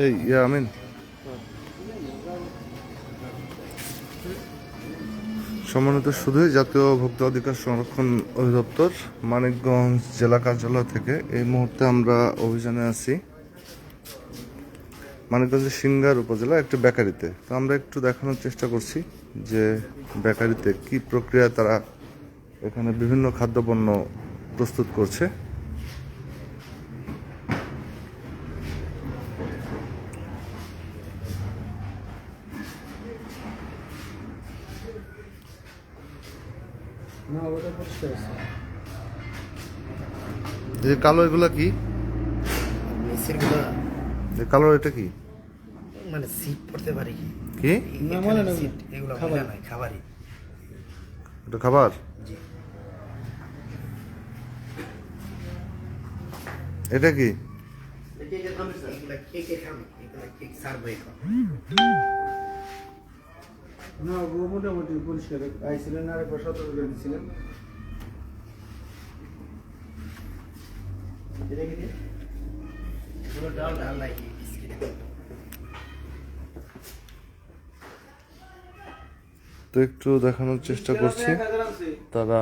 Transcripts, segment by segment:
এই ইয়া আমিন সম্মানিত শুধুই জাতীয় ভোক্তা অধিকার সংরক্ষণ অধিদপ্তর, মানিকগঞ্জ জেলা কার্যালয় থেকে এই মুহূর্তে আমরা অভিযানে আছি। মানিকগঞ্জের সিঙ্গার উপজেলা একটি বেকারিতে। তো আমরা একটু দেখানোর চেষ্টা করছি যে বেকারিতে কি প্রক্রিয়া তারা এখানে বিভিন্ন খাদ্যপণ্য প্রস্তুত করছে না ওটা পরিষ্কার আছে এই যে কালো এগুলা কি? এই কালো এটা কি? মানে সিট পড়তে পারে কি? কি? না, মানে সিট এগুলো খাবার। নয় খাবারই। এটা খাবার? জি। এটা কি? এগুলা কেকে খাবে? এগুলা কেক সার্ভ হয়ে না ও মোটামুটি পরিষ্কার। আইছিলেন আর একবার সতর্ক করে দিছিলেন। এটা কি দিয়ে? ডাল ডাল নাই তো একটু দেখানোর চেষ্টা করছি তারা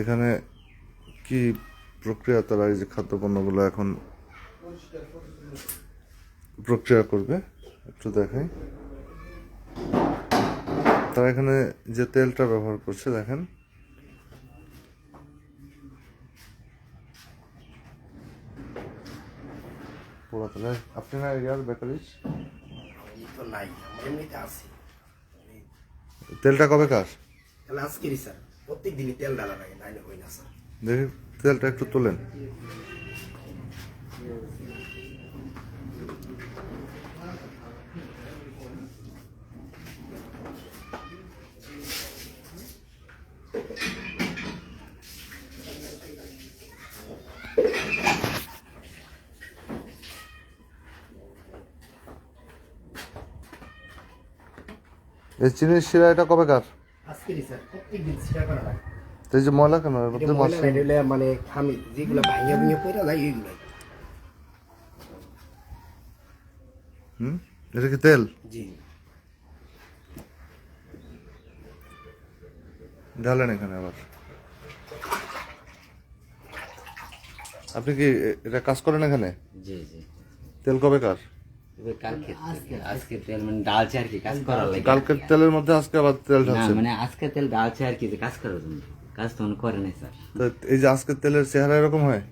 এখানে কি প্রক্রিয়া তারা এই যে খাদ্যপণ্যগুলো এখন প্রক্রিয়া করবে? একটু দেখাই। তারা এখানে যে তেলটা ব্যবহার করছে দেখেন। পুরো তাহলে আপনি না এরিয়ার বেকারিজ? এই তো নাই আমার এমনিতে আছে। তেলটা কবে কার? তাহলে আজকেরই স্যার। প্রত্যেক দিনই তেল ডালা লাগে নাইলে না স্যার। দেখি তেলটা একটু তোলেন। এই চিনির শিরা এটা কবে কার? আজকেরই স্যার সেটা করা এই যে ময়লা কেন? এর মধ্যে ময়লা এটা মানে খামি যেগুলো ভাঙিয়ে পড়ে যায় এইগুলাই। হুম? এটা কি তেল? জি। ঢালেন এখানে আবার। আপনি কি এটা কাজ করেন এখানে? জি জি। তেল কবে কার? এবার কালকে আজকে তেল মানে ডালছে আর কি কাজ করার লাগে। কালকের তেলের মধ্যে আজকে আবার তেল না ঢালছেন? মানে আজকে তেল ডালছে আর কি যে কাজ করার জন্য। কাজ তো মনে করে নাই স্যার। তো এই যে আজকের তেলের চেহারা এরকম হয়?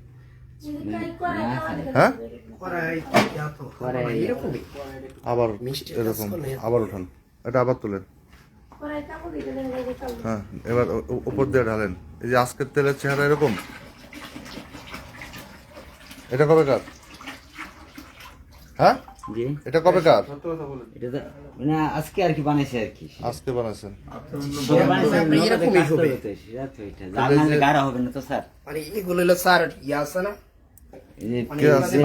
হ্যাঁ? তো। কড়াই। এরকমই। আবার এরকম আবার উঠান এটা আবার তোলেন। হ্যাঁ এবার উপর দিয়ে ঢালেন। এই যে আজকের তেলের চেহারা এরকম? এটা কবে কার? হ্যাঁ? এটা কবে কার? এটা মানে আজকে আর কি বানাইছে আর কি। আজকে বানাইছেন সেটা বানাইছে, আপনি নগদে এরকমই হবে। সেটা তো এটা। জাল নাহলে হবে না তো স্যার। মানে এগুলো হলো স্যার ইয়া আছে না? এই যে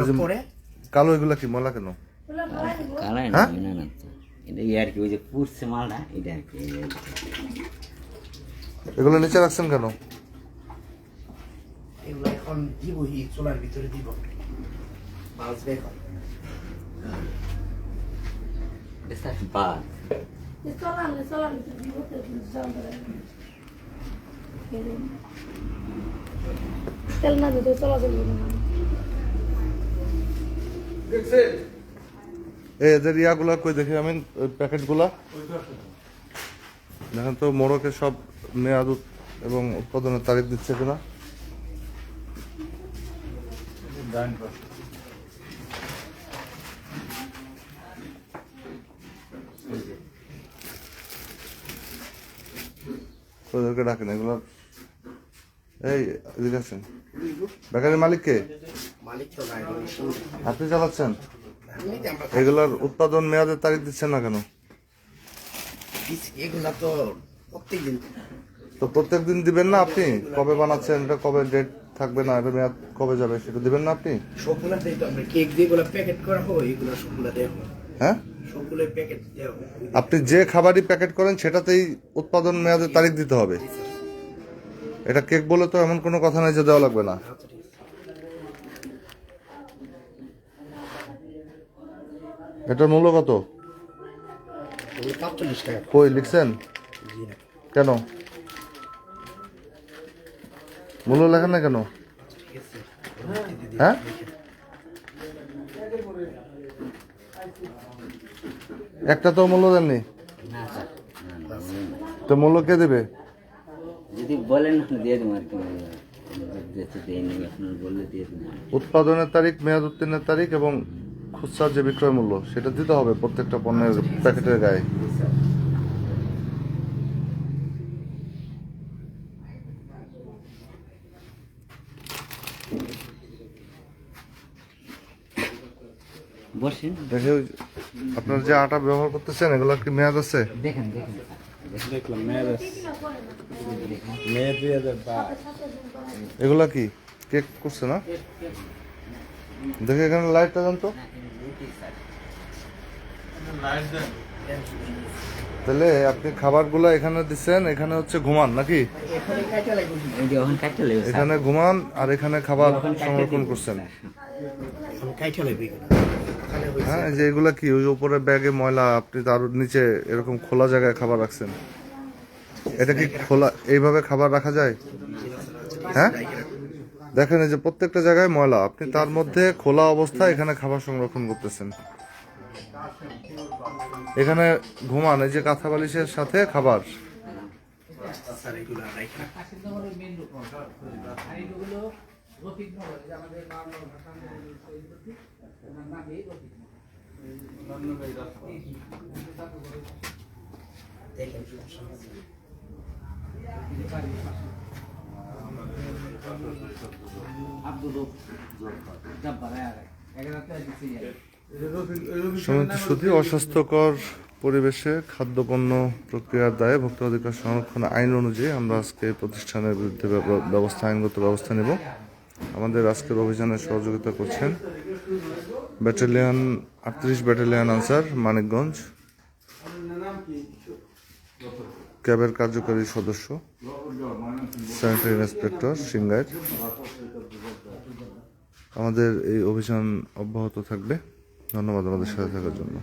মানে কালো এগুলা কি মলা কেন? কালাই না হ্যাঁ? না না এটা আর কি ওই যে পুড়ছে মালটা এটা আর কি। এগুলো নিচে রাখছেন কেন? এগুলো এখন দিব হি চুলার ভিতরে দিব। বাজবে এখন তেল না দিতে চলাচল এদের ইয়াগুলা কই দেখি আমি ওই প্যাকেটগুলা। দেখেন তো মোড়কে সব মেয়াদ এবং উৎপাদনের তারিখ দিচ্ছে কিনা। ওদেরকে ডাকেন এগুলো এই এদিকে আছেন বেকারির মালিক কে? মালিক তো নাই মেশিন আপনি চালাচ্ছেন? এগুলার উৎপাদন মেয়াদের তারিখ দিচ্ছেন না কেন? এগুলা তো প্রত্যেক দিন তো প্রত্যেক দিন দিবেন না আপনি? কবে বানাচ্ছেন? এটা কবে ডেট থাকবে না এটা মেয়াদ কবে যাবে সেটা দিবেন না আপনি? সবগুলা দেই তো আমরা কেক যেগুলো প্যাকেট করা হয় এগুলো সবগুলা দেওয়া হয়? হ্যাঁ সবগুলো প্যাকেট দেওয়া হয় আপনি যে খাবারই প্যাকেট করেন সেটাতেই উৎপাদন মেয়াদের তারিখ দিতে হবে। এটা কেক বলে তো এমন কোনো কথা নাই যে দেওয়া লাগবে না। আচ্ছা এটার মূল্য কত? কই লিখছেন? কেন? মূল্য লেখেন না কেন? হ্যাঁ? একটা তো মূল্য দেননি। তো মূল্য কে দেবে? যদি বলেন দিয়ে দেবো আর কি। যেতে দেয়নি আপনার বললে দিয়ে দেবো। উৎপাদনের তারিখ মেয়াদ উত্তীর্ণের তারিখ এবং খুচরা যে বিক্রয় মূল্য সেটা দিতে হবে প্রত্যেকটা পণ্যের প্যাকেটের গায়ে। দেখে আপনার যে আটা ব্যবহার করতেছেন এগুলো কি মেয়াদ আছে? দেখেন দেখেন। দুই হাজার এগুলা কি? কেক করছে না? দেখে এখানে লাইটটা দেন তো। তাহলে আপনি খাবারগুলো এখানে দিচ্ছেন এখানে হচ্ছে ঘুমান নাকি? এখানে ঘুমান আর এখানে খাবার সংরক্ষণ করছেন। হ্যাঁ যে এগুলা কি? ওই উপরে ব্যাগে ময়লা আপনি তার নিচে এরকম খোলা জায়গায় খাবার রাখছেন? এটা কি খোলা এইভাবে খাবার রাখা যায়? হ্যাঁ? দেখেন এই যে প্রত্যেকটা জায়গায় ময়লা। আপনি তার মধ্যে খোলা অবস্থায় এখানে খাবার সংরক্ষণ করতেছেন। এখানে ঘুমান এই যে কাঁথা বালিশের সাথে খাবার। স্যার সমস্যা নেই। সমিতি অস্বাস্থ্যকর পরিবেশে খাদ্যপণ্য প্রক্রিয়ার দায়ে ভোক্তা অধিকার সংরক্ষণ আইন অনুযায়ী আমরা আজকে প্রতিষ্ঠানের বিরুদ্ধে ব্যব- ব্যবস্থা আইনগত ব্যবস্থা নেব আমাদের আজকের অভিযানে সহযোগিতা করছেন ব্যাটালিয়ন আটত্রিশ ব্যাটালিয়ন আনসার মানিকগঞ্জ। ক্যাবের কার্যকারী সদস্য, স্যানিটারি ইন্সপেক্টর সিঙ্গাইর আমাদের এই অভিযান অব্যাহত থাকবে। ধন্যবাদ আমাদের সাথে থাকার জন্য।